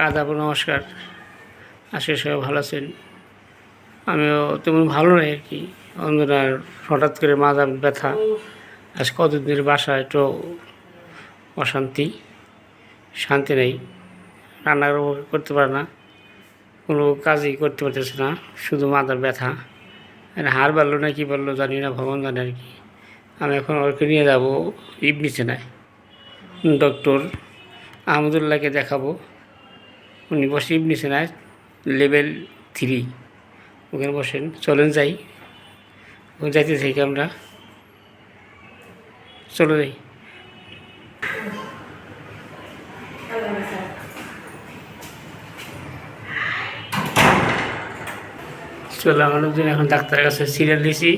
সবাইকে আদাব নমস্কার। আজকে সবাই ভালো আছেন? আমিও তেমন ভালো নেই আর কি। অন্ধনার হঠাৎ করে মাজা ব্যথা। আজ কতদিনের বাসা, একটু অশান্তি। শান্তি নেই। রান্না করতে পারে না। কোনো কাজই করতে পারতেছে না। শুধু মাথার ব্যথা। আর হাড় বাড়লো না, কি বলল জানি না, ভগবান জানে আর কি। আমি এখন ওকে নিয়ে যাব ইবনি চেনায় ডক্টর আহমদুল্লাহকে দেখাবো। উনি বসে ইবনি সেনায় লেভেল থ্রি ওখানে বসেন, চলেন যাই। ওখানে যাইতে থেকে আমরা? চলে যাই। চলে, আমার লোকজন এখন ডাক্তারের কাছে সিরিয়াল দিয়েছি।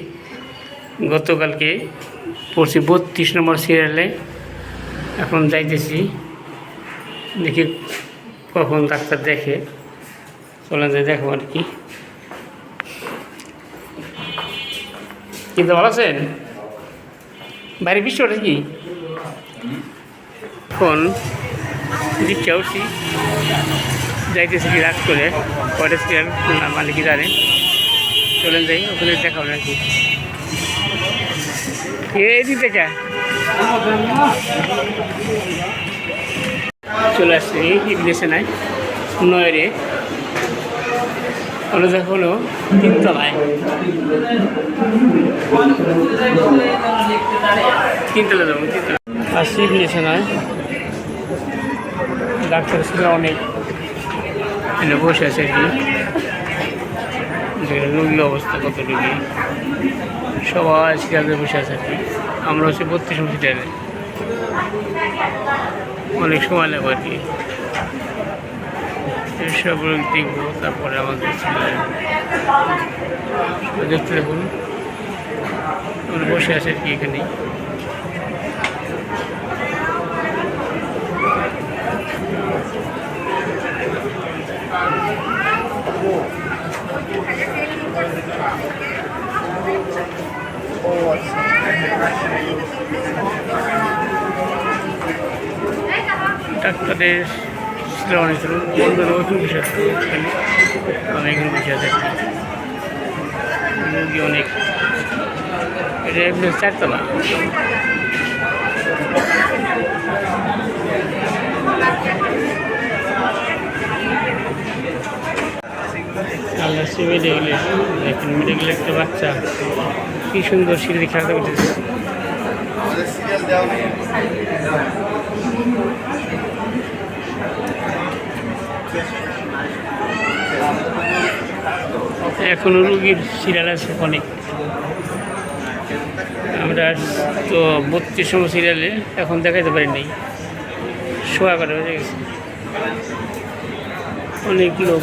গতকালকে পড়ছি বত্রিশ নম্বর সিরিয়ালে এখন যাইতেছি। দেখি কখন ডাক্তার দেখে? চলে যাই দেখো আর কি। কিন্তু ভালো আছেন? বাইরে বৃষ্টি ওঠে কি? ফোন রিক্সা উঠছি যাইতেছি কি রাত করে সিরিয়াল মালিকই জানে। চলেন যাই, ওখানে দেখা হবে আর কি। এই দিক থেকে। চলে আসছি ইংলিশে নাই নয়রে দেখো হলো তিনতলায় তিনতলা যাব তিনতলা ইংলিশে নয় ডাক্তার ছিল অনেক। এখানে বসে আছে আর কি। রোগীর অবস্থা কত রোগী। সবাই সিরিয়ালে বসে আছে আর কি। আমরা হচ্ছে বত্রিশ সিরিয়ালে অনেক সময় লাগবে আর কি। রোগ দেখব, তারপরে আমাদের দেখতে দেখুন আমরা বসে আছে আর কি এখানে। ডাক্তারের ছিল অনেক ছিল বন্ধুর আছে এখানে আমি এখানে আছে। আর রোগী অনেক। এটা চারতলা। আল্লাহ একটা বাচ্চা। কি সুন্দর সিঁড়ি খেলাতে করতেছে আমাদের সিরিয়াল দেওয়া নেই এখনও রুগীর সিরিয়াল আছে অনেক। আমরা তো বত্রিশ সময় সিরিয়ালে এখন দেখাতে পারি নাই। শোয়া করে হয়ে গেছে। অনেক লোক।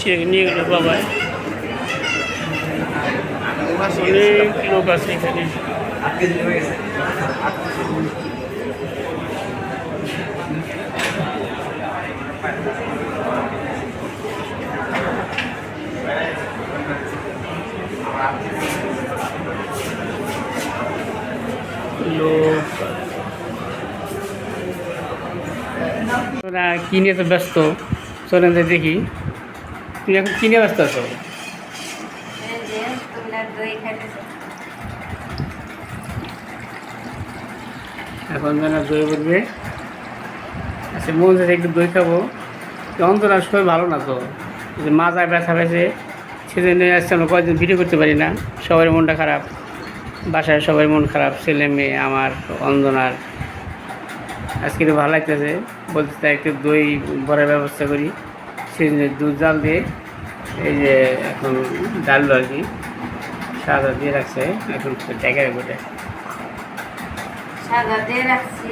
চেক নিয়ে গেল বাবায় অনেক লোক আছে এখানে। তোরা কিনে তো ব্যস্ত? চলেন দেখি। তুমি এখন কিনে ব্যস্ত আছো? এখন যেন দই বলবে। আচ্ছা মন যাচ্ছে একটু দই খাব। অন্তরা সবাই ভালো না তো? এই যে মাথায় ব্যথা পেয়েছে, সেজন্য আসছে আমরা কয়েকদিন ভিডিও করতে পারি না। সবার মনটা খারাপ। বাসায় সবাই মন খারাপ ছেলে মেয়ে আমার অঞ্জনার। আজকে তো ভালো লাগতেছে বলতে চাই একটু দই ভরার ব্যবস্থা করি। সেই দুধ জাল দিয়ে এই যে এখন ডাললো আর কি সাদা দিয়ে রাখছে এখন সাদা দিয়ে রাখছি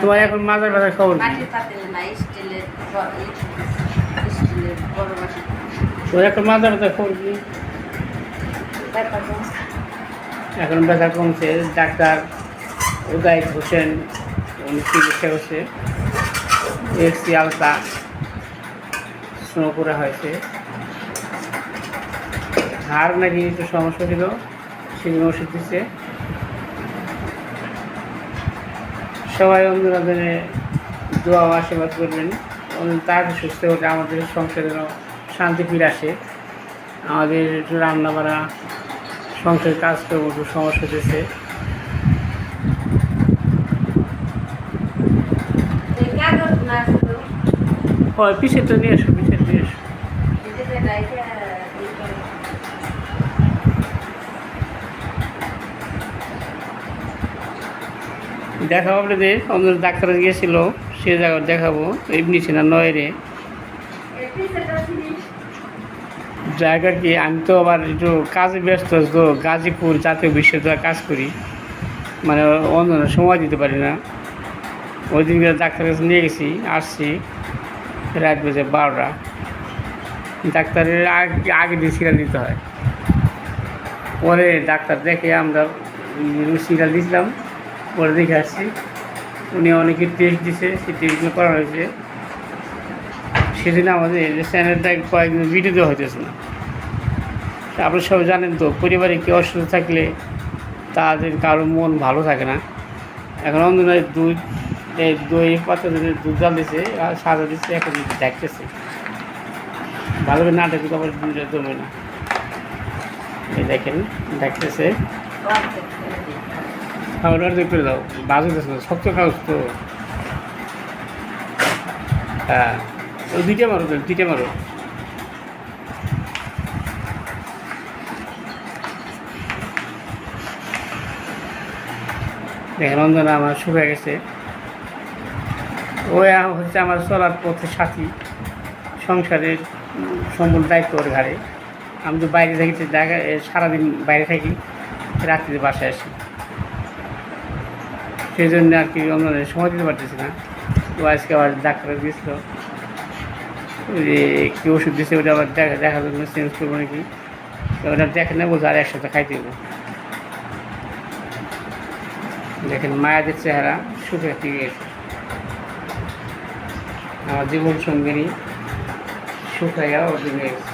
তোমার এখন মাথার ব্যথার খবর তোমার এখন মাথার ব্যথার খবর কি? এখন ব্যথা কমছে, ডাক্তার উদয় হোসেন, উনি চিকিৎসা করছে। এক্সি আলতা স্নো করা হয়েছে। হাড় নাকি একটু সমস্যা ছিল সেজন্য ওষুধ দিচ্ছে সবাই অন্ধরাদের দোয়া আশীর্বাদ করবেন। তার সুস্থ হলে আমাদের সংসারের শান্তি ফিরে আসে। আমাদের একটু রান্না বাড়া সংসারের কাজ করব, একটু সমস্যা শুধু হয় পিছিয়ে তো নিয়ে এসো পিছিয়ে নিয়ে এসো দেখাবো আপনাদের, অন্য ডাক্তার গিয়েছিল, সে জায়গা দেখাবো, এমনি ছিল নয়রে এই পিছেটা ছিলি জায়গা কি? আমি তো আবার একটু কাজে ব্যস্ত, তো গাজীপুর জাতীয় বিশ্ববিদ্যালয়ে কাজ করি। মানে অন্য সময় দিতে পারি না। ওই দিনকে ডাক্তারের কাছে নিয়ে গেছি, আসছি, রাত বেজে বারোটা। ডাক্তারের আগে আগে দিয়ে সিরিয়াল দিতে হয়। পরে ডাক্তার দেখে আমরা সিরিয়াল দিয়েছিলাম পরে দেখে আসছি। উনি অনেকে টেস্ট দিছে, সেই টেস্টগুলো করা হয়েছে। সেদিন আমাদের চ্যানেলটা কয়েকদিন ভিডিও দেওয়া হইতেছে না। তা আপনারা সবাই জানেন তো, পরিবারে কেউ অসুস্থ থাকলে তাদের কারও মন ভালো থাকে না। এখন অন্ধনের দুধ, এই দই পাতা দুধ জাল দিছে আর সাজা দিচ্ছে, এখন দেখতেছে ভালো করে না দেখে তো আবার দুধটা জমে না। এই দেখেন দেখতেছে। খাবার করে দাও, বাজু দিচ্ছে শক্ত কাগজ তো। হ্যাঁ। দুইটা মারো দুইটা মারো। অঞ্জনা আমার শুকিয়ে গেছে। ও হচ্ছে আমার চলার পথে সাথী, সংসারের সম্পূর্ণ দায়িত্ব ওর ঘাড়ে। আমি তো বাইরে থাকি সারাদিন বাইরে থাকি, রাত্রিতে বাসায় আসি। সেই জন্য আর কি অন্যদের সময় দিতে পারতেছি না। তো আজকে আবার ডাক্তার দিয়েছিল। যে কী ওষুধ দিচ্ছে ওটা আবার দেখা দেখার জন্য চেঞ্জ করব নাকি? ওটা দেখে নেব আর একসাথে খাইতে দেবো দেখেন, মায়াদের চেহারা সুখে ঠিক গেছে আমার জীবন সঙ্গিনী গেল ও দিকে গেছে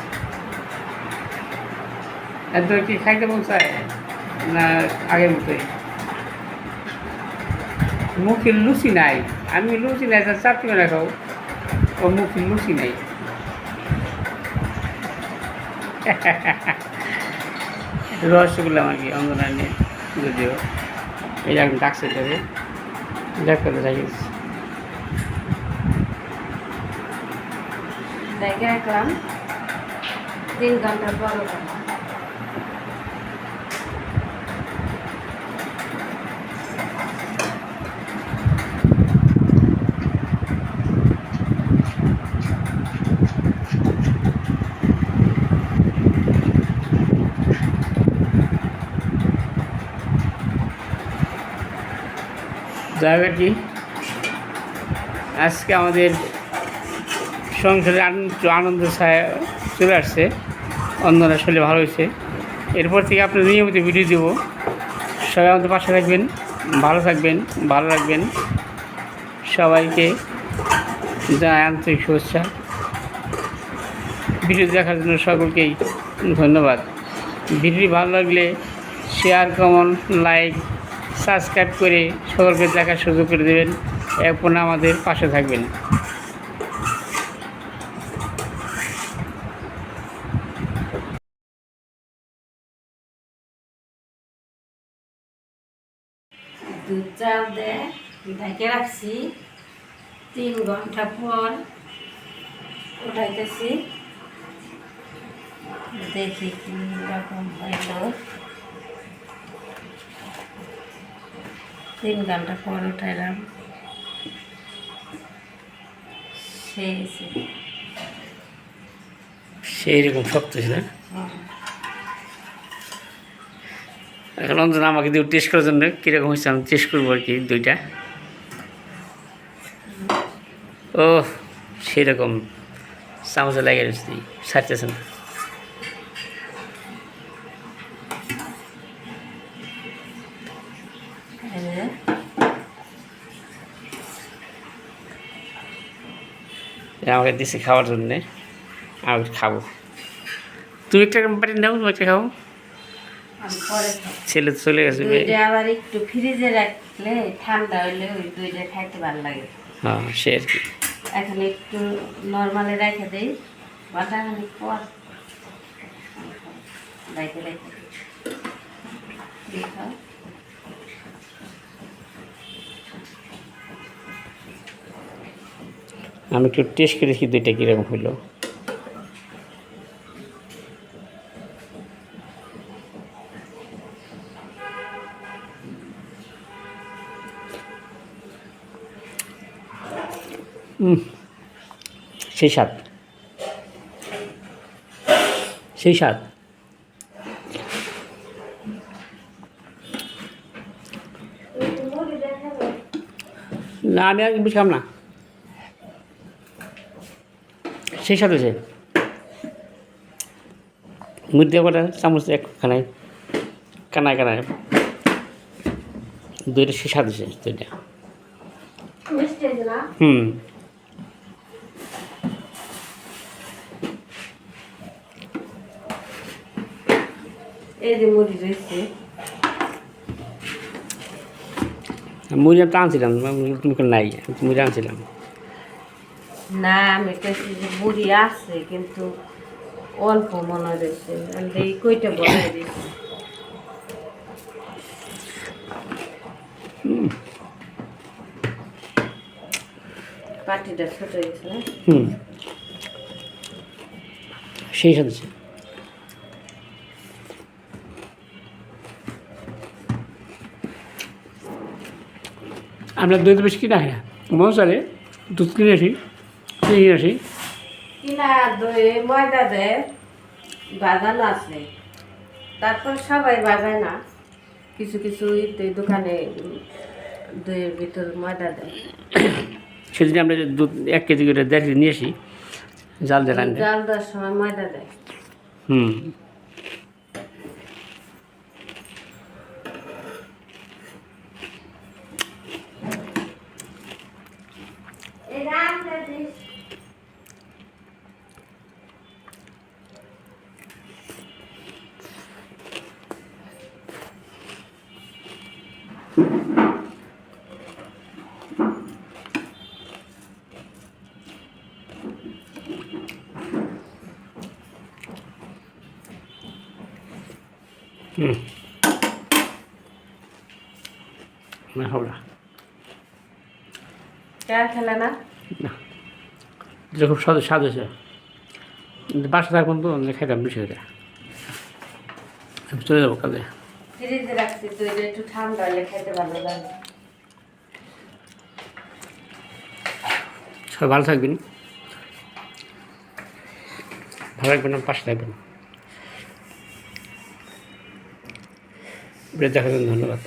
এত কি খাইতে মন চায়? না, আগের মতোই? মুখে লুচি নাই। আমি লুচি নাই চারটি মেলা খাও ও মুখে লুচি নাই। রসগোল্লা আমার কি অঙ্গনা নিয়ে যদিও এই এখন ডাকছে তাদের ডাক্তার থাকিস দেখে রাখলাম। তিন ঘণ্টা পর আজকে আমাদের সংসারে আনন্দ চলে আসছে। অন্যরা শরীরে ভালো হয়েছে। এরপর থেকে আপনার নিয়মিত ভিডিও দেবো। সবাই আমাদের পাশে থাকবেন, ভালো থাকবেন, ভালো রাখবেন। সবাইকে জানাই আন্তরিক শুভেচ্ছা। ভিডিও দেখার জন্য সকলকেই ধন্যবাদ। ভিডিও ভালো লাগলে শেয়ার কমেন্ট লাইক সাবস্ক্রাইব করে সকলকে দেখার সুযোগ করে দেবেন। এখন আমাদের পাশে থাকবেন। দুধ চাল ঢেকে রাখছি। তিন ঘণ্টা পর উঠাইতেছি। দেখি কি রকম হইল। তিন ঘণ্টা পর উঠাইলাম। সেই রকম শক্ত ছিল এখন অন্তত আমাকে দিয়ে টেস্ট করার জন্য কীরকম হয়েছে আমি টেস্ট করব আর কি দুইটা। ও সেই রকম চামচে লাগে রয়েছে না। আমাকে দিছে খাওয়ার জন্যে আমি খাব। তুমি একটা বাড়ি নাও তুমি একটা খাও আমি পরে খাব। ছেলে তো চলে গেছে আবার একটু ফ্রিজে রাখলে ঠান্ডা হইলে ওই দুইটা খাইতে ভালো লাগে। হ্যাঁ সে আর কি। এখন একটু নর্মালে রেখে দেই বাটা খানি পর রেখে রেখে আমি একটু টেস্ট করে দেখি দুইটা কীরকম হইল। সেই স্বাদ। সেই স্বাদ। না, আমি আর বেশি খাম না। সেই সাথে আছে মুদ্রা কটা চামচ এক খানায় কানায় কানায় দুইটা সে সাথে আছে দুইটা। হুম। এই যে মুড়ি রয়েছে। মুড়ি আনছিলাম নাই মুড়ি আনছিলাম। না আমি কাছে যে মুড়ি আছে কিন্তু অল্প মনে রয়েছে এই কইটা বলে দিচ্ছি পাটিটা ছোট হয়েছে না? হুম। সেই সাথে আমরা দুধ বেশি কিনা হয় না। মনে চলে দুধ কিনে নিয়ে আসি কিনা দই ময়দা দেয় বাজানো আছে। তারপর সবাই বাজায় না। কিছু কিছু দোকানে দইয়ের ভিতর ময়দা দেয়। সেদিন আমরা দুধ এক কেজি করে দেড় নিয়ে আসি জাল দেয় জাল দেওয়ার সময় ময়দা দেয়। হুম। হুম। খেলে না? এটা খুব স্বাদ স্বাদ হয়েছে। বাসা থাকবেন তো খাইতাম বেশি করে। আমি চলে যাব কাজে। ফ্রিজে রাখছি, তো এটা একটু ঠান্ডা হলে খেতে ভালো লাগে। ভালো থাকবেন। ভালো থাকবেন পাশে থাকবেন। ধন্যবাদ।